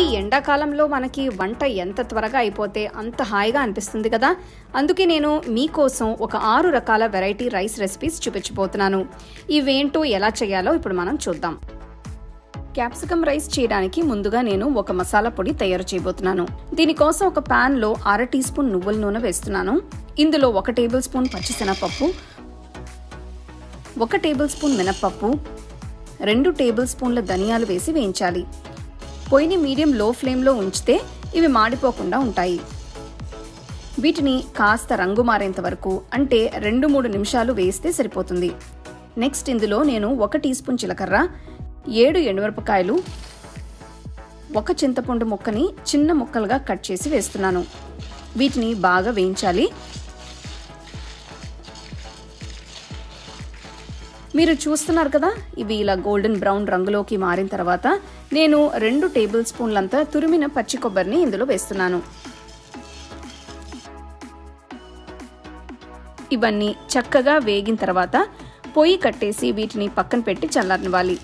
ఈ ఎండాకాలంలో మనకి వంట ఎంత త్వరగా అయిపోతే అంత హాయిగా అనిపిస్తుంది కదా? అందుకే నేను మీకోసం ఒక ఆరు రకాల వెరైటీ రైస్ రెసిపీస్ చూపించబోతున్నాను. ఇవేంటో ఎలా చేయాలో ఇప్పుడు మనం చూద్దాం. క్యాప్సికమ్ రైస్ చేయడానికి ముందుగా నేను ఒక మసాలా పొడి తయారు చేయబోతున్నాను. దీనికోసం ఒక ప్యాన్లో అర టీ స్పూన్ నువ్వుల నూనె వేస్తున్నాను. ఇందులో ఒక టేబుల్ స్పూన్ పచ్చిశనగపప్పు ఒక టేబుల్ స్పూన్ మినప్పప్పు రెండు టేబుల్ స్పూన్ల ధనియాలు వేసి వేయించాలి. పొయ్యిని మీడియం లో ఫ్లేమ్లో ఉంచితే ఇవి మాడిపోకుండా ఉంటాయి. వీటిని కాస్త రంగు మారేంత వరకు అంటే రెండు మూడు నిమిషాలు వేస్తే సరిపోతుంది. నెక్స్ట్ ఇందులో నేను ఒక టీ స్పూన్ జీలకర్ర ఏడు ఎండుమిరపకాయలు ఒక చింతపండు ముక్కని చిన్న ముక్కలుగా కట్ చేసి వేస్తున్నాను. వీటిని బాగా వేయించాలి. మీరు చూస్తున్నారు కదా ఇవి ఇలా గోల్డెన్ బ్రౌన్ రంగులోకి మారిన తర్వాత నేను రెండు టేబుల్ స్పూన్లంతా తురిమిన పచ్చి కొబ్బరిని ఇందులో వేస్తున్నాను. ఇవన్నీ చక్కగా వేగిన తర్వాత పొయ్యి కట్టేసి వీటిని పక్కన పెట్టి చల్లారనివ్వాలి.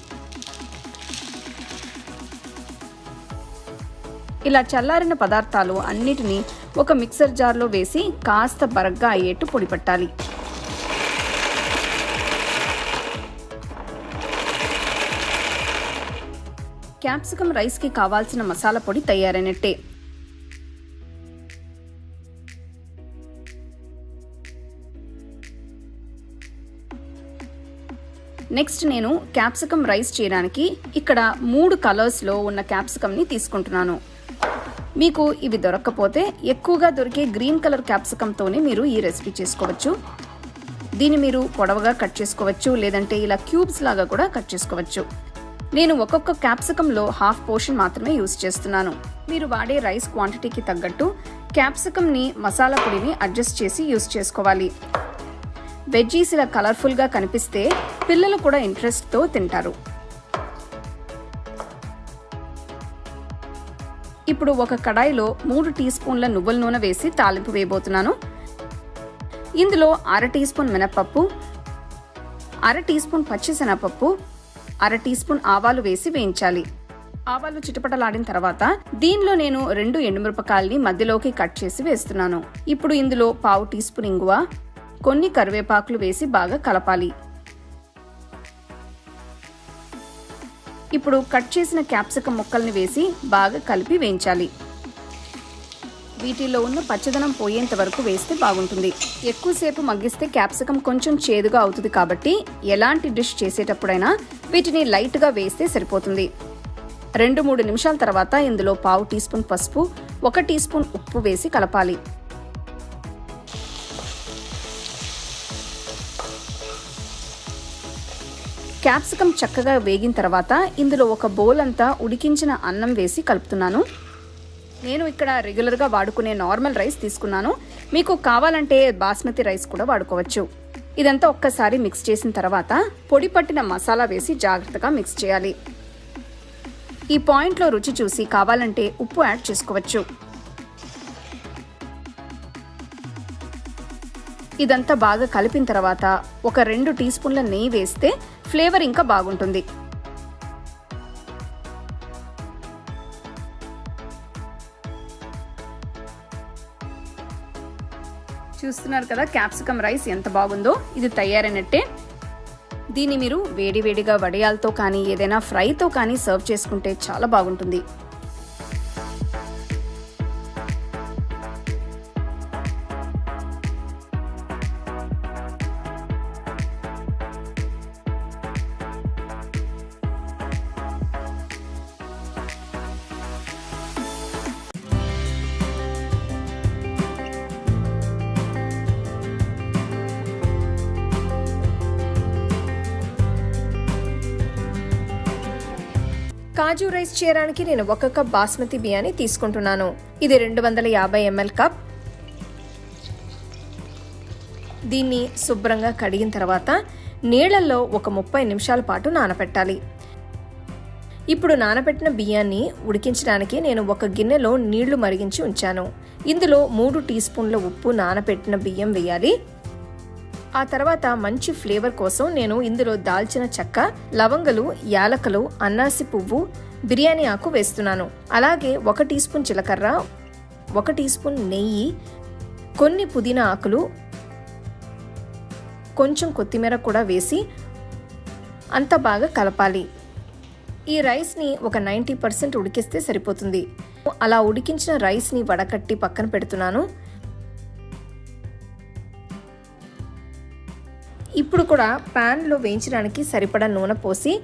ఇలా చల్లారిన పదార్థాలు అన్నిటినీ ఒక మిక్సర్ జార్లో వేసి కాస్త బరగ్గా అయ్యేట్టు పొడి పట్టాలి. క్యాప్సికమ్ రైస్కి కావాల్సిన మసాలా పొడి తయారైనట్టే. నెక్స్ట్ నేను క్యాప్సికమ్ రైస్ చేయడానికి ఇక్కడ మూడు కలర్స్లో ఉన్న క్యాప్సికమ్ని తీసుకుంటున్నాను. మీకు ఇవి దొరక్కపోతే ఎక్కువగా దొరికే గ్రీన్ కలర్ క్యాప్సికంతోనే మీరు ఈ రెసిపీ చేసుకోవచ్చు. దీన్ని మీరు పొడవగా కట్ చేసుకోవచ్చు లేదంటే ఇలా క్యూబ్స్ లాగా కూడా కట్ చేసుకోవచ్చు. నేను ఒక్కొక్క క్యాప్సికంలో హాఫ్ పోర్షన్ మాత్రమే యూస్ చేస్తున్నాను. మీరు వాడే రైస్ క్వాంటిటీకి తగ్గట్టు క్యాప్సికంని మసాలా పొడిని అడ్జస్ట్ చేసి యూస్ చేసుకోవాలి. వెజ్జీస్ ఇలా కలర్ఫుల్గా కనిపిస్తే పిల్లలు కూడా ఇంట్రెస్ట్తో తింటారు. ఇప్పుడు ఒక కడాయిలో మూడు టీ స్పూన్ల నువ్వుల నూనె వేసి తాలింపు వేయబోతున్నాను. ఇందులో అర టీ స్పూన్ మినపప్పు అర టీ స్పూన్ పచ్చిశనగపప్పు అర టీ స్పూన్ ఆవాలు వేసి వేయించాలి. ఆవాలు చిటపటలాడిన తర్వాత దీనిలో నేను రెండు ఎండుమిరపకాయల్ని మధ్యలోకి కట్ చేసి వేస్తున్నాను. ఇప్పుడు ఇందులో పావు టీ స్పూన్ ఇంగువ కొన్ని కరివేపాకులు వేసి బాగా కలపాలి. ఇప్పుడు కట్ చేసిన క్యాప్సికం ముక్కల్ని వేసి బాగా కలిపి వేయించాలి. వీటిలో ఉన్న పచ్చదనం పోయేంత వరకు వేస్తే బాగుంటుంది. ఎక్కువసేపు మగ్గిస్తే క్యాప్సికం కొంచెం చేదుగా అవుతుంది కాబట్టి ఎలాంటి డిష్ చేసేటప్పుడైనా వీటిని లైట్గా వేస్తే సరిపోతుంది. రెండు మూడు నిమిషాల తర్వాత ఇందులో పావు టీ స్పూన్ పసుపు ఒక టీ స్పూన్ ఉప్పు వేసి కలపాలి. క్యాప్సికం చక్కగా వేగిన తర్వాత ఇందులో ఒక బౌల్ అంతా ఉడికించిన అన్నం వేసి కలుపుతున్నాను. నేను ఇక్కడ రెగ్యులర్గా వాడుకునే నార్మల్ రైస్ తీసుకున్నాను. మీకు కావాలంటే బాస్మతి రైస్ కూడా వాడుకోవచ్చు. ఇదంతా ఒక్కసారి మిక్స్ చేసిన తర్వాత పొడి పట్టిన మసాలా వేసి జాగ్రత్తగా మిక్స్ చేయాలి. ఈ పాయింట్లో రుచి చూసి కావాలంటే ఉప్పు యాడ్ చేసుకోవచ్చు. ఇదంతా బాగా కలిపిన తర్వాత ఒక రెండు టీ స్పూన్ల నెయ్యి వేస్తే ఫ్లేవర్ ఇంకా బాగుంటుంది. చూస్తున్నారు కదా క్యాప్సికమ్ రైస్ ఎంత బాగుందో ఇది తయారైనట్టే. దీన్ని మీరు వేడివేడిగా వడియాలతో కానీ ఏదైనా ఫ్రైతో కానీ సర్వ్ చేసుకుంటే చాలా బాగుంటుంది. చేయడానికి నేను ఒక కప్ బాస్మతి బియ్యాన్ని తీసుకుంటున్నాను. ఇది రెండు వందల యాభై ఎంఎల్ కప్. దీన్ని శుభ్రంగా కడిగిన తర్వాత నీళ్ళలో ఒక ముప్పై నిమిషాల పాటు నానబెట్టాలి ఇప్పుడు నానబెట్టిన బియ్యాన్ని ఉడికించడానికి నేను ఒక గిన్నెలో నీళ్ళు మరిగించి ఉంచాను. ఇందులో మూడు టీ స్పూన్ల ఉప్పు నానబెట్టిన బియ్యం వేయాలి. ఆ తర్వాత మంచి ఫ్లేవర్ కోసం నేను ఇందులో దాల్చిన చెక్క లవంగలు యాలకలు అన్నాసి పువ్వు బిర్యానీ ఆకు వేస్తున్నాను. అలాగే ఒక టీ స్పూన్ జీలకర్ర ఒక టీ స్పూన్ నెయ్యి కొన్ని పుదీనా ఆకులు కొంచెం కొత్తిమీర కూడా వేసి అంత బాగా కలపాలి. ఈ రైస్ని ఒక నైంటీ పర్సెంట్ ఉడికిస్తే సరిపోతుంది. అలా ఉడికించిన రైస్ని వడకట్టి పక్కన పెడుతున్నాను. ఇప్పుడు కూడా ప్యాన్లో వేయించడానికి సరిపడా నూనె పోసి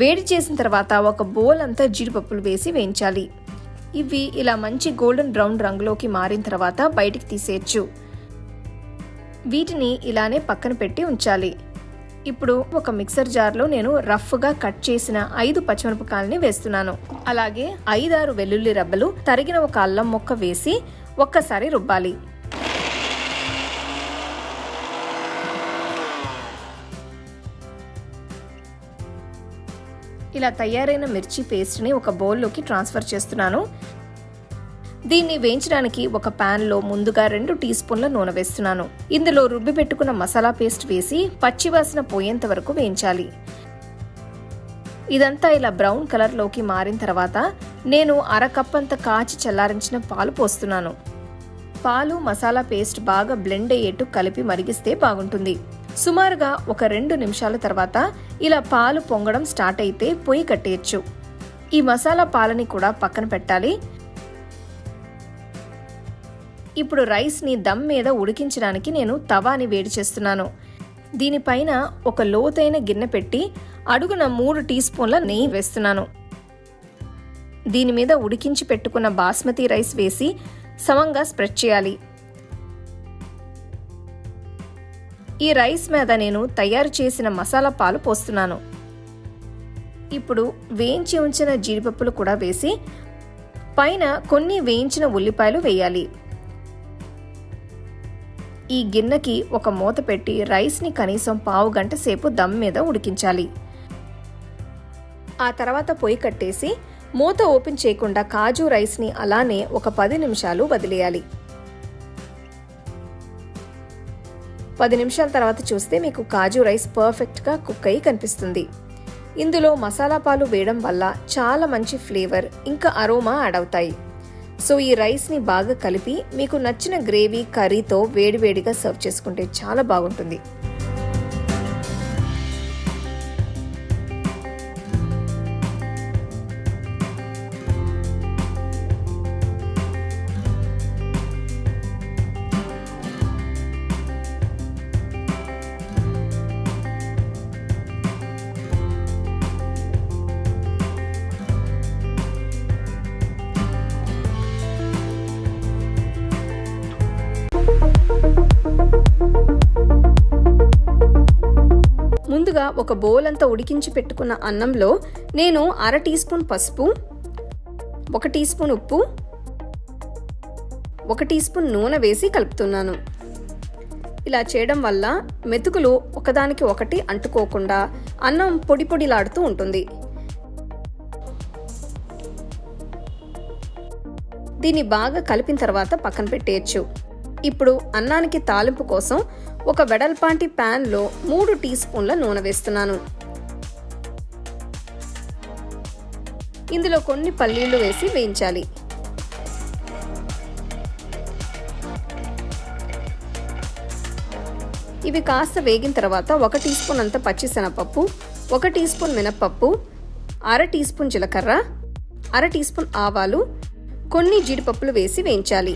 వేడి చేసిన తర్వాత ఒక బౌల్ అంతా జీడిపప్పులు వేసి వేయించాలి. ఇవి ఇలా మంచి గోల్డెన్ బ్రౌన్ రంగులోకి మారిన తర్వాత బయటికి తీసేయచ్చు. వీటిని ఇలానే పక్కన పెట్టి ఉంచాలి. ఇప్పుడు ఒక మిక్సర్ జార్లో నేను రఫ్గా కట్ చేసిన ఐదు పచ్చిమిరపకాయలని వేస్తున్నాను. అలాగే ఐదారు వెల్లుల్లి రబ్బలు తరిగిన ఒక అల్లం ముక్క వేసి ఒక్కసారి రుబ్బాలి. ఇలా తయారైన మిర్చి పేస్ట్ని ఒక బౌల్లోకి ట్రాన్స్ఫర్ చేస్తున్నాను. దీన్ని వేయించడానికి ఒక ప్యాన్లో ముందుగా రెండు టీ స్పూన్ల నూనె వేస్తున్నాను. ఇందులో రుబ్బి పెట్టుకున్న మసాలా పేస్ట్ వేసి పచ్చివాసన పోయేంత వరకు వేయించాలి. ఇదంతా ఇలా బ్రౌన్ కలర్లోకి మారిన తర్వాత నేను అర కప్ అంత కాచి చల్లారించిన పాలు పోస్తున్నాను. పాలు మసాలా పేస్ట్ బాగా బ్లెండ్ అయ్యేట్టు కలిపి మరిగిస్తే బాగుంటుంది. సుమారుగా ఒక రెండు నిమిషాల తర్వాత ఇలా పాలు పొంగడం స్టార్ట్ అయితే పొయ్యి కట్టేయచ్చు. ఈ మసాలా పాలని కూడా పక్కన పెట్టాలి. ఇప్పుడు రైస్ని దమ్ మీద ఉడికించడానికి నేను తవాని వేడి చేస్తున్నాను. దీనిపైన ఒక లోతైన గిన్నె పెట్టి అడుగున మూడు టీ స్పూన్ల నెయ్యి వేస్తున్నాను. దీని మీద ఉడికించి పెట్టుకున్న బాస్మతి రైస్ వేసి సమంగా స్ప్రెడ్ చేయాలి. ఈ రైస్ మీద నేను తయారు చేసిన మసాలా పాలు పోస్తున్నాను. ఇప్పుడు వేయించి ఉంచిన జీడిపప్పులు కూడా వేసి పైన కొన్ని వేయించిన ఉల్లిపాయలు వేయాలి. ఈ గిన్నెకి ఒక మూత పెట్టి రైస్ని కనీసం పావు గంట సేపు దమ్ మీద ఉడికించాలి. ఆ తర్వాత పొయ్యి కట్టేసి మూత ఓపెన్ చేయకుండా కాజు రైస్ని అలానే ఒక పది నిమిషాలు వదిలేయాలి. పది నిమిషాల తర్వాత చూస్తే మీకు కాజు రైస్ పర్ఫెక్ట్గా కుక్ అయి కనిపిస్తుంది. ఇందులో మసాలా పాలు వేయడం వల్ల చాలా మంచి ఫ్లేవర్ ఇంకా అరోమా యాడ్ అవుతాయి. సో ఈ రైస్ని బాగా కలిపి మీకు నచ్చిన గ్రేవీ కర్రీతో వేడివేడిగా సర్వ్ చేసుకుంటే చాలా బాగుంటుంది. ముందుగా ఒక బౌల్ అంతా ఉడికించి పెట్టుకున్న అన్నంలో నేను అర టీ స్పూన్ పసుపు ఒక టీ స్పూన్ ఉప్పు ఒక టీ స్పూన్ నూనె వేసి కలుపుతున్నాను. ఇలా చేయడం వల్ల మెతుకులు ఒకదానికి ఒకటి అంటుకోకుండా అన్నం పొడి పొడిలాడుతూ ఉంటుంది. దీన్ని బాగా కలిపిన తర్వాత పక్కన పెట్టేయచ్చు. ఇప్పుడు అన్నానికి తాలింపు కోసం ఒక వెడల్పాంటి ప్యాన్లో మూడు టీ స్పూన్ల నూనె వేస్తున్నాను. ఇందులో కొన్ని పల్లీలు వేసి వేయించాలి. ఇవి కాస్త వేగిన తర్వాత ఒక టీ స్పూన్ అంత పచ్చిశనగపప్పు ఒక టీ స్పూన్ మినప్పప్పు అర టీ స్పూన్ జీలకర్ర అర టీ స్పూన్ ఆవాలు కొన్ని జీడిపప్పులు వేసి వేయించాలి.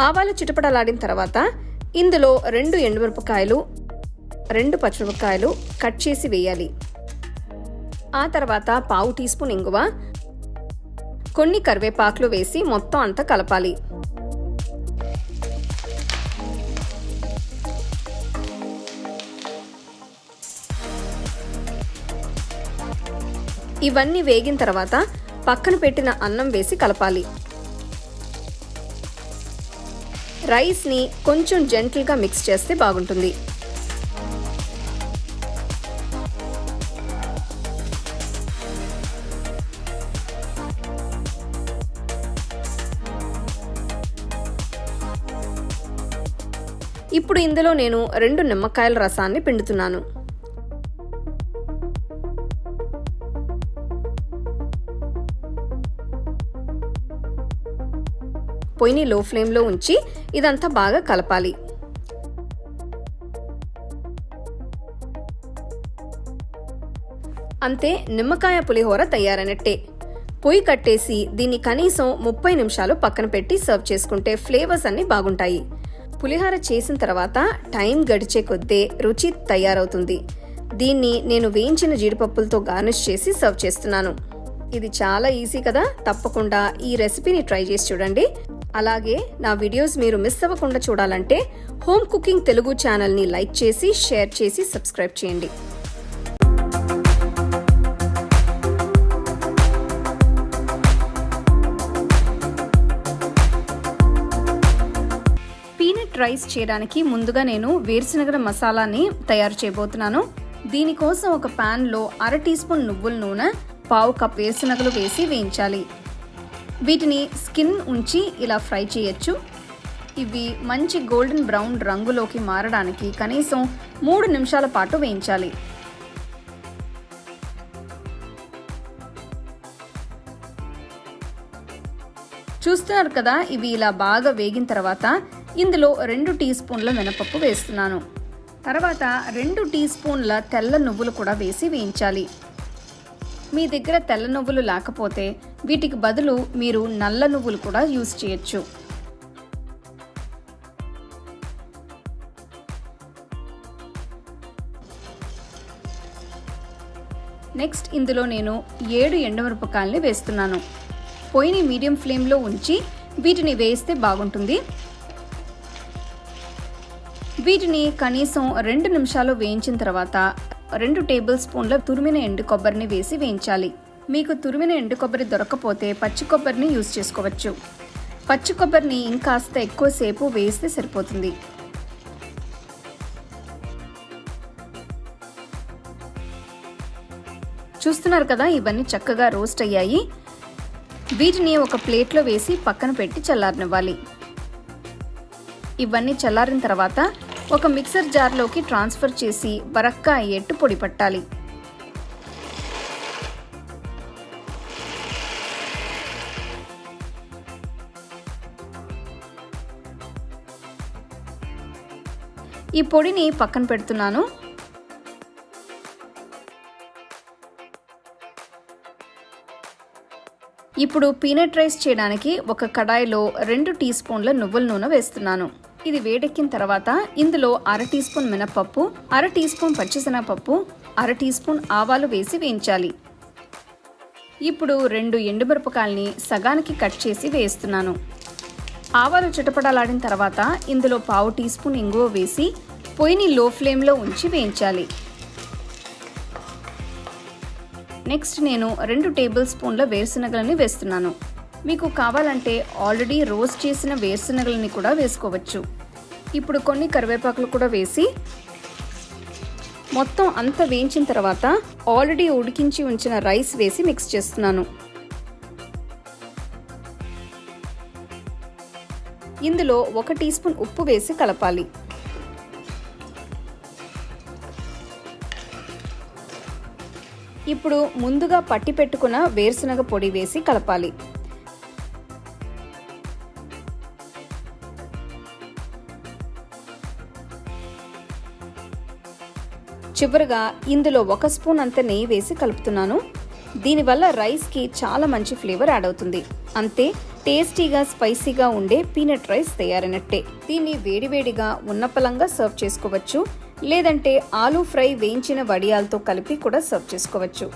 ఆవాలు చిటపటలాడిన తర్వాత ఇందులో రెండు ఎండుమిరపకాయలు రెండు పచ్చిమిరపకాయలు కట్ చేసి వేయాలి. ఆ తర్వాత పావు టీ స్పూన్ ఇంగువ కొన్ని కరివేపాకులు వేసి మొత్తం అంతా కలపాలి. ఇవన్నీ వేగిన తర్వాత పక్కన పెట్టిన అన్నం వేసి కలపాలి. రైస్ని కొంచెం జెంటిల్గా మిక్స్ చేస్తే బాగుంటుంది. ఇప్పుడు ఇందులో నేను రెండు నిమ్మకాయల రసాన్ని పిండుతున్నాను. పొయ్యిని లో ఫ్లేమ్లో ఉంచి ఇదంతా బాగా కలపాలి. అంతే నిమ్మకాయ పులిహోర తయారైనట్టే. పొయ్యి కట్టేసి దీన్ని కనీసం ముప్పై నిమిషాలు పక్కన పెట్టి సర్వ్ చేసుకుంటే ఫ్లేవర్స్ అన్ని బాగుంటాయి. పులిహోర చేసిన తర్వాత టైం గడిచే కొద్దే రుచి తయారవుతుంది. దీన్ని నేను వేయించిన జీడిపప్పులతో గార్నిష్ చేసి సర్వ్ చేస్తున్నాను. ఇది చాలా ఈజీ కదా. తప్పకుండా ఈ రెసిపీని ట్రై చేసి చూడండి. అలాగే నా వీడియోస్ మీరు మిస్ అవ్వకుండా చూడాలంటే హోమ్ కుకింగ్ తెలుగు ఛానల్ని లైక్ చేసి షేర్ చేసి సబ్స్క్రైబ్ చేయండి. పీనట్ రైస్ చేయడానికి ముందుగా నేను వేరుశనగ మసాలాని తయారు చేయబోతున్నాను. దీనికోసం ఒక ప్యాన్లో అర టీ స్పూన్ నువ్వుల నూనె పావు కప్ వేరుశనగలు వేసి వేయించాలి. వీటిని స్కిన్ ఉంచి ఇలా ఫ్రై చేయొచ్చు. ఇవి మంచి గోల్డెన్ బ్రౌన్ రంగులోకి మారడానికి కనీసం మూడు నిమిషాల పాటు వేయించాలి. చూస్తున్నారు కదా ఇవి ఇలా బాగా వేగిన తర్వాత ఇందులో రెండు టీ స్పూన్ల మినపప్పు వేస్తున్నాను. తర్వాత రెండు టీ స్పూన్ల తెల్ల నువ్వులు కూడా వేసి వేయించాలి. మీ దగ్గర తెల్ల నువ్వులు లేకపోతే వీటికి బదులు మీరు నల్ల నువ్వులు కూడా యూజ్ చేయొచ్చు. నెక్స్ట్ ఇందులో నేను ఏడు ఎండుమిరపకాయల్ని వేస్తున్నాను. పొయ్యిని మీడియం ఫ్లేమ్లో ఉంచి వీటిని వేస్తే బాగుంటుంది. వీటిని కనీసం రెండు నిమిషాలు వేయించిన తర్వాత రెండు టేబుల్ స్పూన్ల తురిమిన ఎండు కొబ్బరిని వేసి వేయించాలి. మీకు తురిమిన ఎండు కొబ్బరి దొరకపోతే పచ్చి కొబ్బరిని యూజ్ చేసుకోవచ్చు. పచ్చి కొబ్బరిని ఇంకాస్త ఎక్కువసేపు వేస్తే సరిపోతుంది. చూస్తున్నారు కదా ఇవన్నీ చక్కగా రోస్ట్ అయ్యాయి. వీటిని ఒక ప్లేట్లో వేసి పక్కన పెట్టి చల్లారనివ్వాలి. ఇవన్నీ చల్లారిన తర్వాత ఒక మిక్సర్ జార్లోకి ట్రాన్స్ఫర్ చేసి బరక్క అయ్యేట్టు పొడి పట్టాలి. ఈ పొడిని పక్కన పెడుతున్నాను. ఇప్పుడు పీనట్ రైస్ చేయడానికి ఒక కడాయిలో రెండు టీ స్పూన్ల నువ్వుల నూనె వేస్తున్నాను. ఇది వేడెక్కిన తర్వాత ఇందులో అర టీ స్పూన్ మినపప్పు అర టీ స్పూన్ పచ్చిశనగపప్పు అర టీ స్పూన్ ఆవాలు వేసి వేయించాలి. ఇప్పుడు రెండు ఎండుమిరపకాయల్ని సగానికి కట్ చేసి వేస్తున్నాను. ఆవాలు చిటపడలాడిన తర్వాత ఇందులో పావు టీ స్పూన్ ఇంగువ వేసి పొయ్యిని లో ఫ్లేమ్లో ఉంచి వేయించాలి. నెక్స్ట్ నేను రెండు టేబుల్ స్పూన్ల వేరుశనగలని వేస్తున్నాను. మీకు కావాలంటే ఆల్రెడీ రోస్ట్ చేసిన వేరుశనగలని కూడా వేసుకోవచ్చు. ఇప్పుడు కొన్ని కరివేపాకులు కూడా వేసి మొత్తం అంతా వేయించిన తర్వాత ఆల్రెడీ ఉడికించి ఉంచిన రైస్ వేసి మిక్స్ చేస్తున్నాను. ఇందులో ఒక టీ స్పూన్ ఉప్పు వేసి కలపాలి. ఇప్పుడు ముందుగా పట్టి పెట్టుకున్న వేరుశనగ పొడి వేసి కలపాలి. చివరిగా ఇందులో ఒక స్పూన్ అంత నెయ్యి వేసి కలుపుతున్నాను. దీనివల్ల రైస్కి చాలా మంచి ఫ్లేవర్ యాడ్ అవుతుంది. అంతే టేస్టీగా స్పైసీగా ఉండే పీనట్ రైస్ తయారైనట్టే. దీన్ని వేడివేడిగా ఉన్నపలంగా సర్వ్ చేసుకోవచ్చు. లేదంటే ఆలూ ఫ్రై వేయించిన వడియాలతో కలిపి కూడా సర్వ్ చేసుకోవచ్చు.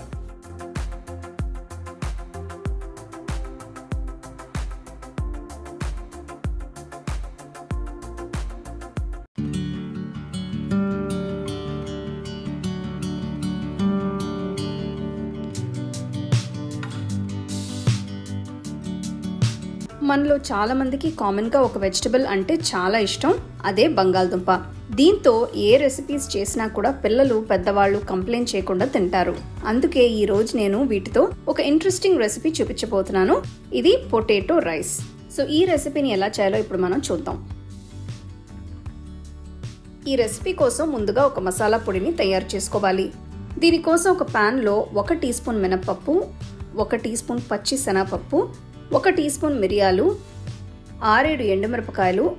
మనలో చాలా మందికి కామన్గా ఒక వెజిటబుల్ అంటే చాలా ఇష్టం అదే బంగాళదుంప. దీంతో ఏ రెసిపీస్ చేసినా కూడా పిల్లలు పెద్దవాళ్ళు కంప్లైంట్ చేయకుండా తింటారు. అందుకే ఈ రోజు నేను వీటితో ఒక ఇంట్రెస్టింగ్ రెసిపీ చూపించబోతున్నాను. ఇది పొటాటో రైస్. సో ఈ రెసిపీని ఎలా చేయాలో ఇప్పుడు మనం చూద్దాం. ఈ రెసిపీ కోసం ముందుగా ఒక మసాలా పొడిని తయారు చేసుకోవాలి. దీనికోసం ఒక ప్యాన్లో ఒక టీ స్పూన్ మినప్పప్పు ఒక టీ స్పూన్ పచ్చి శనగపప్పు ఒక టీ స్పూన్ మిరియాలు ఆరేడు ఎండుమిరపకాయలు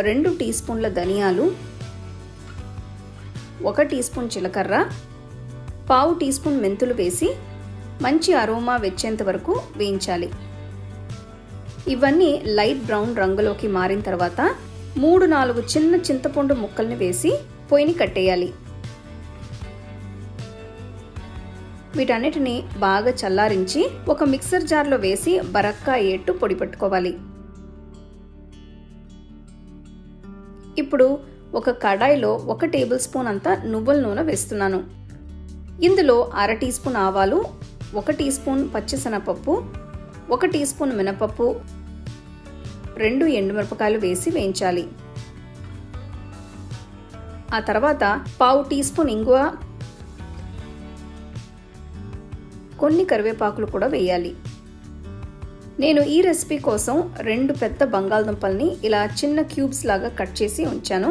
రెండు టీ స్పూన్ల ధనియాలు ఒక టీ స్పూన్ జీలకర్ర పావు టీ స్పూన్ మెంతులు వేసి మంచి అరోమా వచ్చేంత వరకు వేయించాలి. ఇవన్నీ లైట్ బ్రౌన్ రంగులోకి మారిన తర్వాత మూడు నాలుగు చిన్న చింతపండు ముక్కల్ని వేసి పొయ్యిని కట్టేయాలి. వీటన్నిటిని బాగా చల్లారించి ఒక మిక్సర్ జార్లో వేసి బరక్కా ఏట్టు పొడి పెట్టుకోవాలి. ఇప్పుడు ఒక కడాయిలో ఒక టేబుల్ స్పూన్ అంతా నువ్వుల నూనె వేస్తున్నాను. ఇందులో అర టీ స్పూన్ ఆవాలు ఒక టీ స్పూన్ పచ్చిశనగపప్పు ఒక టీ స్పూన్ మినపప్పు రెండు ఎండుమిరపకాయలు వేసి వేయించాలి. ఆ తర్వాత పావు టీ స్పూన్ ఇంగువ కొన్ని కరివేపాకులు కూడా వేయాలి. నేను ఈ రెసిపీ కోసం రెండు పెద్ద బంగాళదుంపల్ని ఇలా చిన్న క్యూబ్స్ లాగా కట్ చేసి ఉంచాను.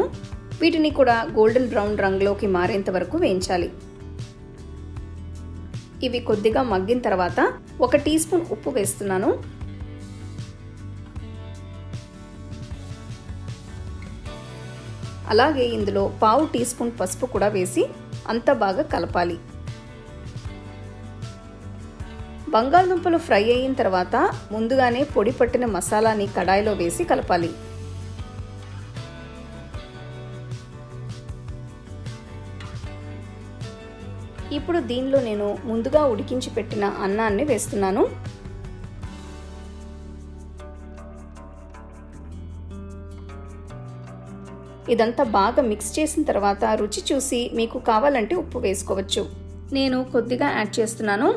వీటిని కూడా గోల్డెన్ బ్రౌన్ రంగులోకి మారేంత వరకు వేయించాలి. ఇవి కొద్దిగా మగ్గిన తర్వాత ఒక టీ స్పూన్ ఉప్పు వేస్తున్నాను. అలాగే ఇందులో పావు టీ స్పూన్ పసుపు కూడా వేసి అంతా బాగా కలపాలి. బంగాళదుంపలు ఫ్రై అయిన తర్వాత ముందుగానే పొడి పట్టిన మసాలాని కడాయిలో వేసి కలపాలి. ఇప్పుడు దీనిలో నేను ముందుగా ఉడికించి పెట్టిన అన్నాన్ని వేస్తున్నాను. ఇదంతా బాగా మిక్స్ చేసిన తర్వాత రుచి చూసి మీకు కావాలంటే ఉప్పు వేసుకోవచ్చు. నేను కొద్దిగా యాడ్ చేస్తున్నాను.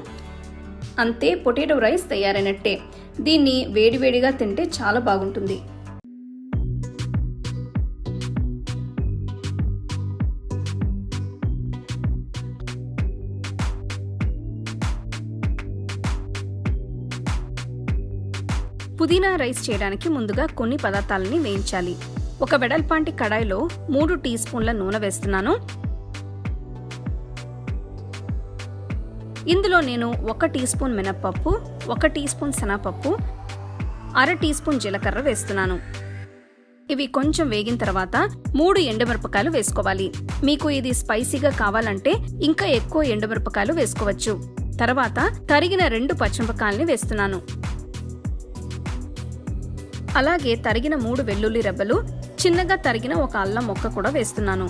అంతే పొటాటో రైస్ తయారైనట్టే. దీన్ని వేడివేడిగా తింటే చాలా బాగుంటుంది. పుదీనా రైస్ చేయడానికి ముందుగా కొన్ని పదార్థాలని వేయించాలి. ఒక వెడల్పాంటి కడాయిలో మూడు టీ స్పూన్ల నూనె వేస్తున్నాను. ఇందులో నేను ఒక టీ స్పూన్ మినప్పప్పు ఒక టీ స్పూన్ శనగపప్పు అర టీ స్పూన్ జీలకర్ర వేస్తున్నాను. ఇవి కొంచెం వేగిన తర్వాత మూడు ఎండుమిరపకాయలు వేసుకోవాలి. మీకు ఇది స్పైసీగా కావాలంటే ఇంకా ఎక్కువ ఎండుమిరపకాయలు వేసుకోవచ్చు. తర్వాత తరిగిన రెండు పచ్చిమిరపకాయల్ని వేస్తున్నాను. అలాగే తరిగిన మూడు వెల్లుల్లి రెబ్బలు చిన్నగా తరిగిన ఒక అల్లం మొక్క కూడా వేస్తున్నాను.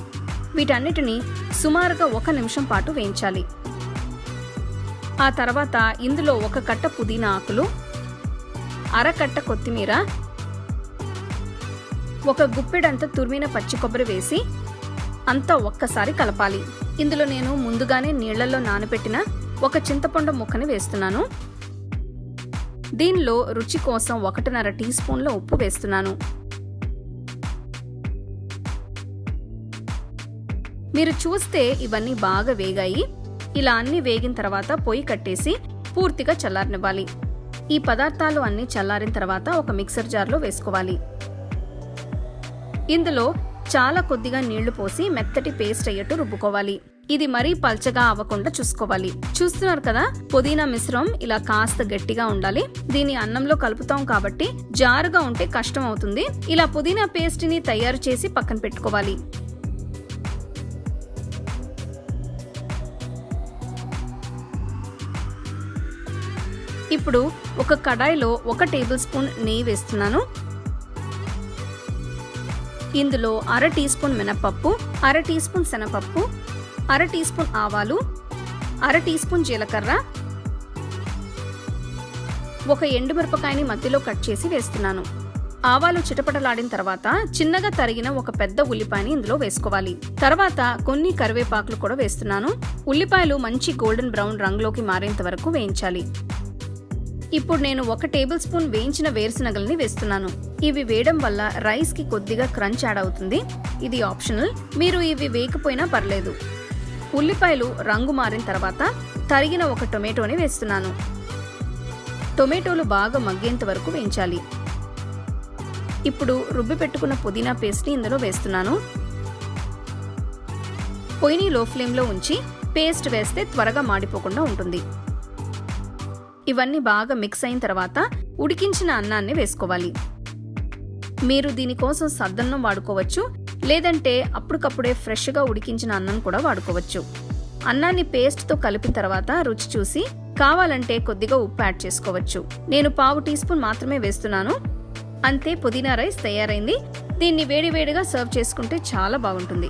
వీటన్నిటిని సుమారుగా ఒక నిమిషం పాటు వేయించాలి. ఆ తర్వాత ఇందులో ఒక కట్ట పుదీనా ఆకులు అరకట్ట కొత్తిమీర ఒక గుప్పెడంత తురిమిన పచ్చి కొబ్బరి వేసి అంతా ఒక్కసారి కలపాలి. ఇందులో నేను ముందుగానే నీళ్ళలో నానబెట్టిన ఒక చింతపండు ముక్కని వేస్తున్నాను. దీనిలో రుచి కోసం ఒకటిన్నర టీ స్పూన్ల ఉప్పు వేస్తున్నాను. మీరు చూస్తే ఇవన్నీ బాగా వేగాయి. ఇలా అన్ని వేగిన తర్వాత పొయ్యి కట్టేసి పూర్తిగా చల్లారనివ్వాలి. ఈ పదార్థాలు అన్ని చల్లారిన తర్వాత ఒక మిక్సర్ జార్లో వేసుకోవాలి. ఇందులో చాలా కొద్దిగా నీళ్ళు పోసి మెత్తటి పేస్ట్ అయ్యేట్టు రుబ్బుకోవాలి. ఇది మరీ పల్చగా అవ్వకుండా చూసుకోవాలి. చూస్తున్నారు కదా పుదీనా మిశ్రమం ఇలా కాస్త గట్టిగా ఉండాలి. దీని అన్నంలో కలుపుతాం కాబట్టి జారుగా ఉంటే కష్టం అవుతుంది. ఇలా పుదీనా పేస్ట్ని తయారు చేసి పక్కన పెట్టుకోవాలి. ఇప్పుడు ఒక కడాయిలో ఒక టేబుల్ స్పూన్ నెయ్యి వేస్తున్నాను. ఇందులో అర టీ స్పూన్ మినపప్పు అర టీ స్పూన్ శనపప్పు అర టీ స్పూన్ ఆవాలు అర టీ స్పూన్ జీలకర్ర ఒక ఎండుమిరపకాయని మధ్యలో కట్ చేసి వేస్తున్నాను. ఆవాలు చిటపటలాడిన తర్వాత చిన్నగా తరిగిన ఒక పెద్ద ఉల్లిపాయని ఇందులో వేసుకోవాలి. తర్వాత కొన్ని కరివేపాకులు కూడా వేస్తున్నాను. ఉల్లిపాయలు మంచి గోల్డెన్ బ్రౌన్ రంగులోకి మారేంత వరకు వేయించాలి. ఇప్పుడు నేను ఒక టేబుల్ స్పూన్ వేయించిన వేరుశనగల్ని వేస్తున్నాను. ఇవి వేయడం వల్ల రైస్కి కొద్దిగా క్రంచ్ యాడ్ అవుతుంది. ఇది ఆప్షనల్. మీరు ఇవి వేయకపోయినా పర్లేదు. ఉల్లిపాయలు రంగు మారిన తర్వాత తరిగిన ఒక టొమాటోని వేస్తున్నాను. టొమాటోలు బాగా మగ్గేంత వరకు వేయించాలి. ఇప్పుడు రుబ్బి పెట్టుకున్న పుదీనా పేస్ట్ని ఇందులో వేస్తున్నాను. పొయ్యిని లో ఫ్లేమ్లో ఉంచి పేస్ట్ వేస్తే త్వరగా మాడిపోకుండా ఉంటుంది. ఇవన్నీ బాగా మిక్స్ అయిన తర్వాత ఉడికించిన అన్నాన్ని వేసుకోవాలి. మీరు దీనికోసం సద్దన్నం వాడుకోవచ్చు లేదంటే అప్పటికప్పుడే ఫ్రెష్గా ఉడికించిన అన్నం కూడా వాడుకోవచ్చు. అన్నాన్ని పేస్ట్తో కలిపిన తర్వాత రుచి చూసి కావాలంటే కొద్దిగా ఉప్పు యాడ్ చేసుకోవచ్చు. నేను పావు టీ స్పూన్ మాత్రమే వేస్తున్నాను. అంతే పుదీనా రైస్ తయారైంది. దీన్ని వేడివేడిగా సర్వ్ చేసుకుంటే చాలా బాగుంటుంది.